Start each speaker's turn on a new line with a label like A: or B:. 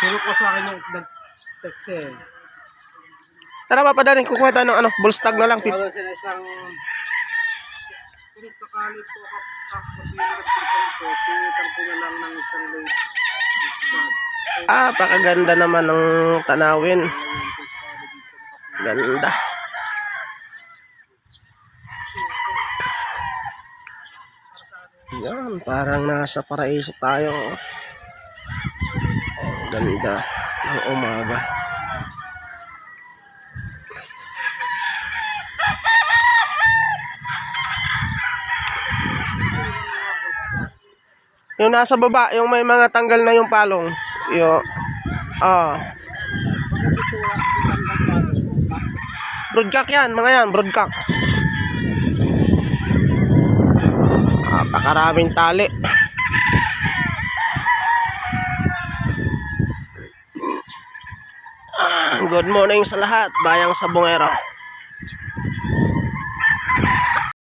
A: Kinukuha sa akin yung nag-text eh.
B: Tara papadaling, kukuha tayo ng ano, bullstag na lang. Pip-
A: sila isang... Kung sakali po kapag ko, pinitan ko na lang ng isang late.
B: Ah, pakaganda naman ng tanawin. Ganda. Yan, parang nasa paraiso tayo. Ang ganda ng umaga. Yung nasa baba, yung may mga tanggal na yung palong. Yo. Ah. Broadcock yan, mga yan, broadcock. Napakaraming tali. Good morning sa lahat, bayang sa bungero.